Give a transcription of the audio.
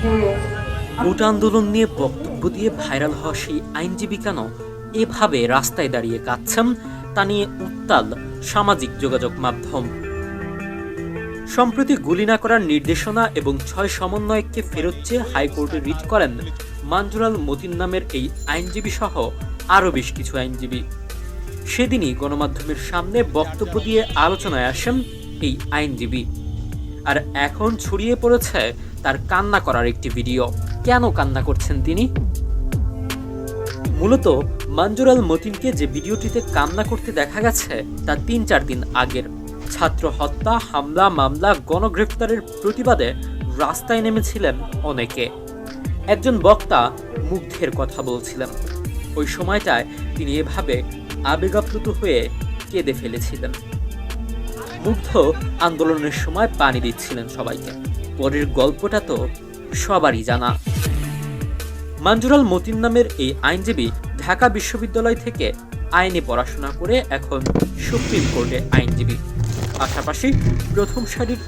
Vote আন্দোলন নিয়ে বক্তব্য দিয়ে ভাইরাল হওয়া সেই আইনজীবী কেন এভাবে রাস্তায় দাঁড়িয়ে কাঁদছেন, তা নিয়ে উত্তাল সামাজিক যোগাযোগ মাধ্যম। সম্প্রতি গুলি না করার নির্দেশনা এবং ছয় সমন্বয়ককে ফেরত চেয়ে হাইকোর্টে রিট করেন মাঞ্জুরাল মতিন নামের এই আইনজীবী সহ আরও বেশ কিছু আইনজীবী। সেদিনই গণমাধ্যমের সামনে বক্তব্য দিয়ে আলোচনায় আসেন এই আইনজীবী। আর এখন ছড়িয়ে পড়েছে তার কান্না করার একটি ভিডিও। কেন কান্না করছেন তিনি? মূলত মঞ্জুরাল মতিনকে যে ভিডিওটিতে কান্না করতে দেখা গেছে, তা তিন চার দিন আগের। ছাত্র হত্যা, হামলা, মামলা, গণগ্রেফতারের প্রতিবাদে রাস্তায় নেমেছিলেন অনেকে। একজন বক্তা মুগ্ধের কথা বলছিলেন। ওই সময়টায় তিনি এভাবে আবেগাপ্লুত হয়ে কেঁদে ফেলেছিলেন। মুগ্ধ আন্দোলনের সময় পানি দিচ্ছিলেন সবাইকে। পরের গল্পটা তো সবারই জানা। মঞ্জুরাল মতিন নামের এই আইনজীবী ঢাকা বিশ্ববিদ্যালয় থেকে আইনে পড়াশোনা করে এখন সুপ্রিম কোর্টে আইনজীবী। পাশাপাশি প্রথম সারির